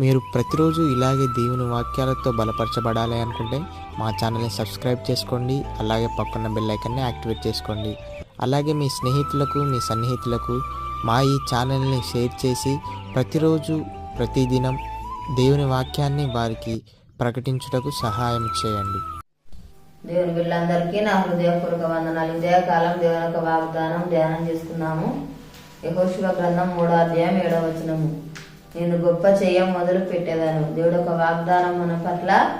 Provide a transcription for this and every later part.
మీరు ప్రతిరోజు ఇలాగే దేవుని వాక్యాలతో బలపరచబడాలి అనుకుంటే మా ఛానల్ని సబ్స్క్రైబ్ చేసుకోండి అలాగే పక్కన బెల్ ఐకన్ని యాక్టివేట్ చేసుకోండి. అలాగే మీ స్నేహితులకు మీ సన్నిహితులకు మా ఈ ఛానల్ని షేర్ చేసి ప్రతిరోజు ప్రతిదినం దేవుని వాక్యాన్ని వారికి ప్రకటించుటకు సహాయం చేయండి. దేవుని బిడ్డలందరికీ నా హృదయపూర్వక వందనాలు. ఉదయకాలం దేవుని యొక్క వాగ్దానం ధ్యానం చేస్తున్నాము యహోశివ గ్రంథం మూడో అధ్యాయం ఏడవ వచనము. నేను గొప్ప చేయం మొదలు పెట్టేదాను. దేవుడు ఒక వాగ్దానం మన పట్ల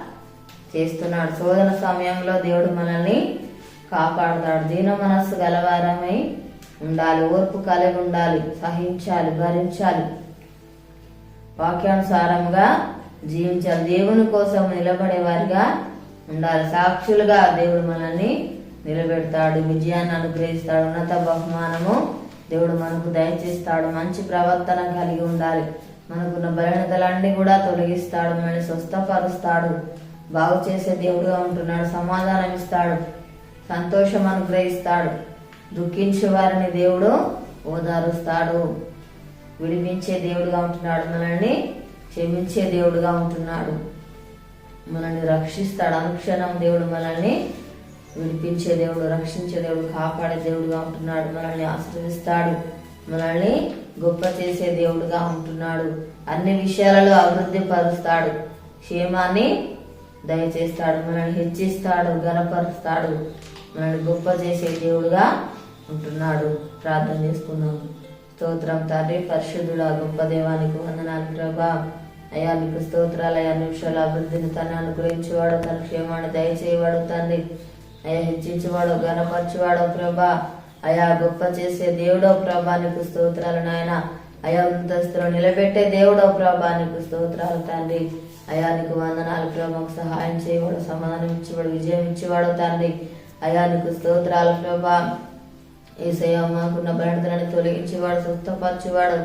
చేస్తున్నాడు. శోధన సమయంలో దేవుడు మనల్ని కాపాడుతాడు. దీన మనస్సు గలవారమై ఉండాలి. ఓర్పు కలిగి ఉండాలి. సహించాలి. భరించాలి. వాక్యానుసారంగా జీవించాలి. దేవుని కోసం నిలబడే వారిగా ఉండాలి. సాక్షులుగా దేవుడు మనల్ని నిలబెడతాడు. విజయాన్ని అనుగ్రహిస్తాడు. ఉన్నత బహుమానము దేవుడు మనకు దయచేస్తాడు. మంచి ప్రవర్తన కలిగి ఉండాలి. మనకున్న బలహీనతలన్నీ కూడా తొలగిస్తాడు మనల్ని స్వస్థపరుస్తాడు. బాగు చేసే దేవుడుగా ఉంటున్నాడు సమాధానం ఇస్తాడు సంతోషం అనుగ్రహిస్తాడు. దుఃఖించే వారిని దేవుడు ఓదారుస్తాడు. విడిపించే దేవుడుగా ఉంటున్నాడు మనల్ని క్షమించే దేవుడుగా ఉంటున్నాడు. మనల్ని రక్షిస్తాడు. అనుక్షణం దేవుడు మనల్ని విడిపించే దేవుడు రక్షించే దేవుడు కాపాడే దేవుడుగా ఉంటున్నాడు. మనల్ని ఆశ్రయిస్తాడు. మనల్ని గొప్ప చేసే దేవుడుగా ఉంటున్నాడు. అన్ని విషయాలలో అభివృద్ధి పరుస్తాడు. క్షేమాన్ని దయచేస్తాడు. మనల్ని హెచ్చిస్తాడు. గనపరుస్తాడు మనల్ని గొప్ప చేసే దేవుడుగా ఉంటున్నాడు. ప్రార్థన చేసుకుందాం. స్తోత్రం తండ్రి పరిశుద్ధుడా గొప్ప దేవానికి వందనాలు ప్రభా. అయ్యా మీకు స్తోత్రాలు అయ్యా నిమిషాల అభివృద్ధిని తను అనుగ్రహించేవాడు తన క్షేమాన్ని దయచేయవాడు తండ్రి. అయ్యా హెచ్చించేవాడు గనపరిచేవాడు ప్రభా. అయా గొప్ప చేసే దేవుడో ప్రభానికి స్తోత్రాలు నాయన. అయా అంతస్తులో నిలబెట్టే దేవుడో ప్రభానికి స్తోత్రాలు తండ్రి. అయా నీకు వందనాలు ప్రభాకు సహాయం చేయవాడు సమాధానం ఇచ్చేవాడు విజయం ఇచ్చేవాడు తండ్రి. అయా నీకు స్తోత్రాలు ప్రభా. ఏసయ్య మాకున్న బలతనాన్ని తొలగించేవాడు స్వస్థపరచేవాడు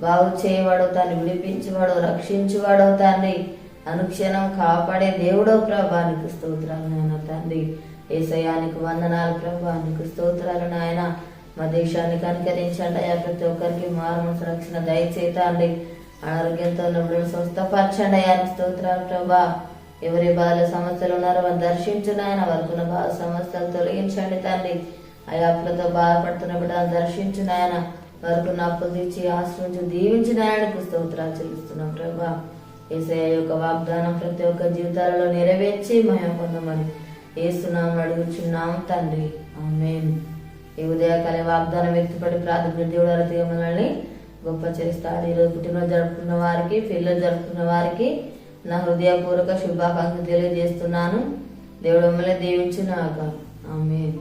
బాగు చేయవాడు తాన్ని విడిపించేవాడు రక్షించేవాడు తండ్రి. అనుక్షణం కాపాడే దేవుడో ప్రభానికి స్తోత్రాలు నాయన తండ్రి. ఏసయానికి వందనాలు ప్రభా. నీకు స్తోత్రాలు నాయన. మా దేశాన్ని కనికరించండి అయ్యా. ప్రతి ఒక్కరికి మారు రక్షణ దయచేతండి ఆరోగ్యంతో స్వస్థపరచండి అయ్యా. స్తోత్రాలు ప్రభా. ఎవరి బాధల సమస్యలు ఉన్నారో వారు దర్శించిన ఆయన వారికి బాధ సమస్యలు తొలగించండి తండ్రి. అయాపులతో బాధపడుతున్న బిడ్డలు దర్శించిన ఆయన వారికి అప్పులు తెచ్చి ఆశ్రయించి దీవించిన ఆయనకు స్తోత్రాలు చెల్లిస్తున్నాం ప్రభా. ఏసయ యొక్క వాగ్దానం ప్రతి ఒక్క జీవితాలలో నెరవేర్చి మహిమ పొందమని ఏసునాం అడుగుచున్నాం తండ్రి. ఆమేన్. ఈ ఉదయకాల వాగ్దానం వ్యక్తిపడి ప్రాథమిక దేవుడు అరతిగా మనల్ని గొప్ప చేస్తాడు ఈరోజు పుట్టినరోజు జరుపుకున్న వారికి పిల్లలు జరుపుకున్న వారికి నా హృదయపూర్వక శుభాకాంక్షలు తెలియజేస్తున్నాను. దేవుడు మిమ్మల్ని దీవించునాక ఆమె